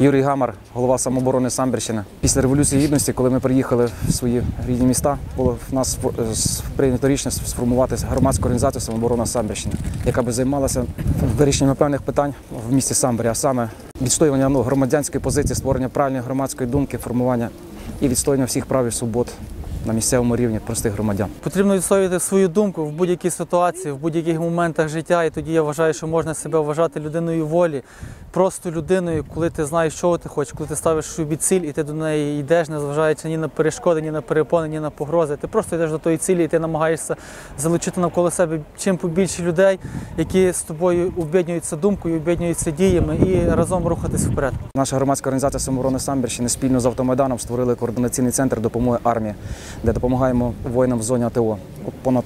Юрій Гамар, голова самооборони Самбірщини. Після революції гідності, коли ми приїхали в свої рідні міста, було в нас е, прийнято рішення сформувати громадську організацію самооборона Самбірщини, яка би займалася вирішенням певних питань в місті Самбірі, а саме відстоювання ну, громадянської позиції, створення правильної громадської думки, формування і відстоювання всіх прав і свобод на місцевому рівні простих громадян. Потрібно відстоювати свою думку в будь-якій ситуації, в будь-яких моментах життя, і тоді я вважаю, що можна себе вважати людиною волі, просто людиною, коли ти знаєш, що ти хочеш, коли ти ставиш собі ціль, і ти до неї йдеш, не зважаючи ні на перешкоди, ні на перепони, ні на погрози. Ти просто йдеш до тої цілі, і ти намагаєшся залучити навколо себе чим побільше людей, які з тобою об'єднуються думкою, об'єднуються діями і разом рухатись вперед. Наша громадська організація самооборони Самбірщини спільно з автомайданом створили координаційний центр допомоги армії, де допомагаємо воїнам в зоні АТО. Понад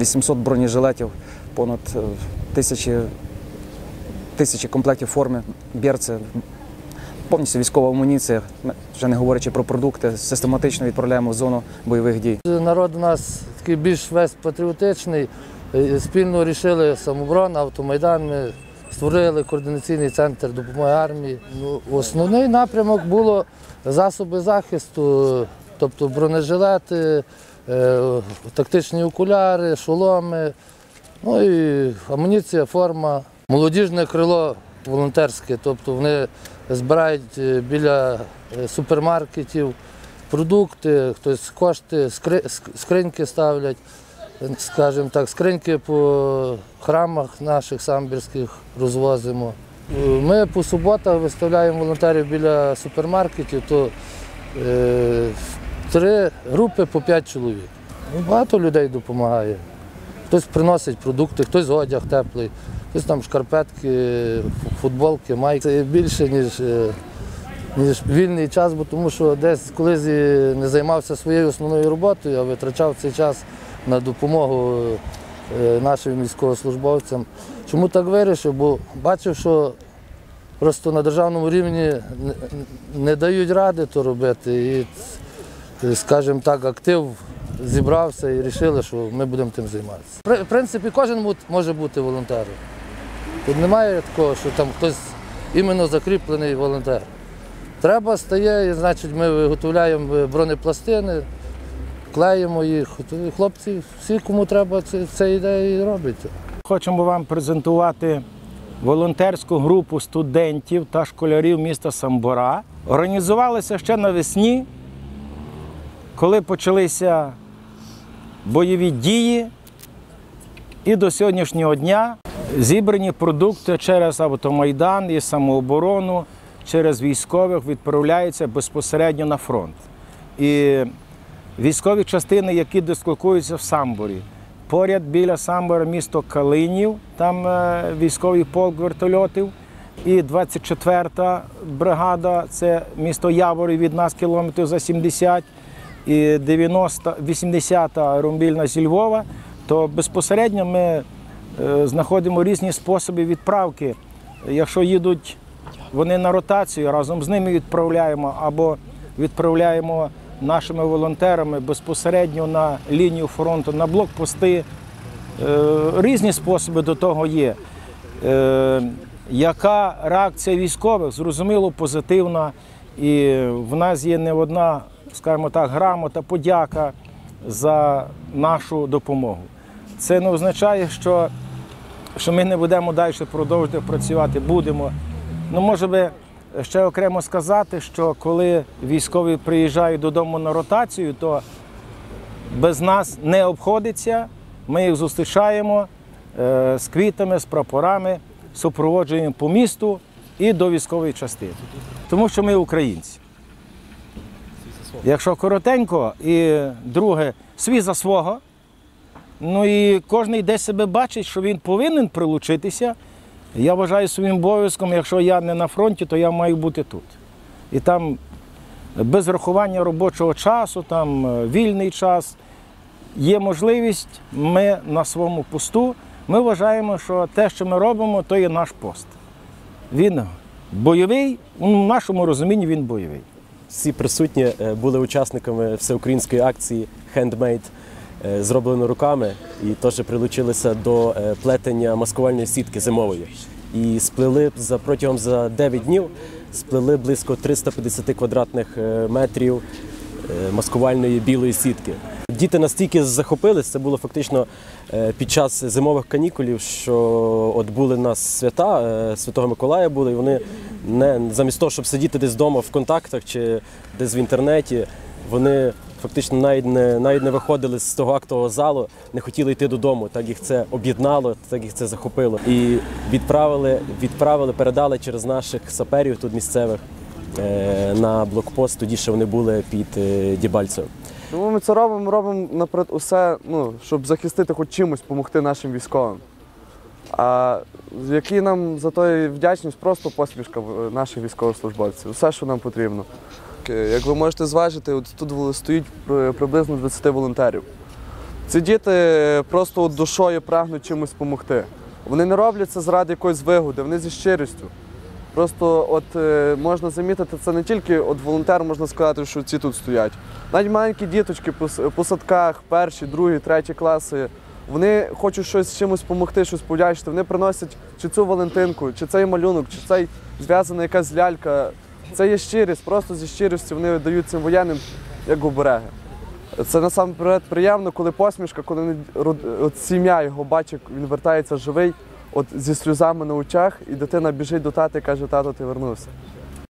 800 бронежилетів, понад е, тисячі, тисячі комплектів форми, берці, повністю військова амуніція, вже не говорячи про продукти, систематично відправляємо в зону бойових дій. Народ у нас такий більш весь патріотичний. Е, Спільно вирішили самоборона, автомайдан. Ми створили координаційний центр допомоги армії. Ну, основний напрямок було засоби захисту, тобто бронежилети, е, тактичні окуляри, шоломи, ну і амуніція, форма. Молодіжне крило волонтерське, тобто вони збирають е, біля е, супермаркетів продукти, хтось кошти, скриньки ставлять, скажімо так, скриньки по храмах наших самбірських розвозимо. Ми по суботах виставляємо волонтерів біля супермаркетів, то три групи по п'ять чоловік. Ну, Багато людей допомагає. Хтось приносить продукти, хтось одяг теплий, хтось там шкарпетки, футболки, майки. Це більше, ніж е, ніж вільний час, бо тому що десь колись не займався своєю основною роботою, а витрачав цей час на допомогу е, нашим військовослужбовцям. Чому так вирішив? Бо бачив, що просто на державному рівні не, дають ради то робити. І, скажімо так, актив зібрався і вирішили, що ми будемо тим займатися. В принципі, кожен може бути волонтером. Тут немає такого, що там хтось іменно закріплений волонтер. Треба стає, і, значить, ми виготовляємо бронепластини, клеїмо їх. Хлопці, всі, кому треба, це, це йде і робить. Хочемо вам презентувати волонтерську групу студентів та школярів міста Самбора. Організувалися ще навесні, коли почалися бойові дії, і до сьогоднішнього дня зібрані продукти через автомайдан і самооборону, через військових відправляються безпосередньо на фронт. І військові частини, які дислокуються в Самборі. Поряд біля Самбора місто Калинів, там е, військовий полк вертольотів. І 24-та бригада це місто Яворі від нас кілометрів за 70, і 90, 80-та румбільна зі Львова, то безпосередньо ми е, знаходимо різні способи відправки. Якщо їдуть вони на ротацію, разом з ними відправляємо або відправляємо нашими волонтерами безпосередньо на лінію фронту, на блокпости. Е, Різні способи до того є. Е, Яка реакція військових? Зрозуміло, позитивна. І в нас є не одна, скажімо так, грамота, подяка за нашу допомогу. Це не означає, що, що ми не будемо далі продовжувати працювати. Будемо. Ну, може би ще окремо сказати, що коли військові приїжджають додому на ротацію, то без нас не обходиться. Ми їх зустрічаємо е, з квітами, з прапорами, супроводжуємо по місту і до військової частини. Тому що ми українці. Якщо коротенько, і друге, свій за свого. Ну і кожен десь себе бачить, що він повинен прилучитися. Я вважаю своїм обов'язком, якщо я не на фронті, то я маю бути тут. І там без рахування робочого часу, там е, вільний час, є можливість, ми на своєму посту. Ми вважаємо, що те, що ми робимо, то є наш пост. Він бойовий, у нашому розумінні він бойовий. Всі присутні е, були учасниками всеукраїнської акції Handmade, е, зроблено руками, і теж прилучилися до е, плетення маскувальної сітки зимової. І сплели за протягом за 9 днів сплели близько 350 квадратних метрів маскувальної білої сітки. Діти настільки захопились, це було фактично е, під час зимових канікулів, що от були нас свята, е, Святого Миколая були, і вони не замість того, щоб сидіти десь вдома в контактах чи десь в інтернеті, вони фактично навіть не, навіть не виходили з того актового залу, не хотіли йти додому. Так їх це об'єднало, так їх це захопило. І відправили, відправили, передали через наших саперів тут місцевих е, на блокпост. Тоді ще вони були під Дібальцевим. Тому ми це робимо, робимо наперед усе, ну, щоб захистити хоч чимось, допомогти нашим військовим. А які нам за то вдячність, просто посмішка наших військовослужбовців. Все, що нам потрібно. Е, Як ви можете зважити, от тут стоїть приблизно 20 волонтерів. Ці діти просто от душою прагнуть чимось допомогти. Вони не роблять це заради якоїсь вигоди, вони зі щирістю. Просто от е, можна замітити, це не тільки от волонтер, можна сказати, що ці тут стоять. Навіть маленькі діточки по, по садках, перші, другі, треті класи, вони хочуть щось чимось допомогти, щось подячити. Вони приносять чи цю Валентинку, чи цей малюнок, чи цей зв'язана якась лялька. Це є щирість, просто зі щирістю вони дають цим воєнним як обереги. Це насамперед приємно, коли посмішка, коли сім'я його бачить, він вертається живий, от зі сльозами на очах, і дитина біжить до тата і каже, тато, ти вернувся.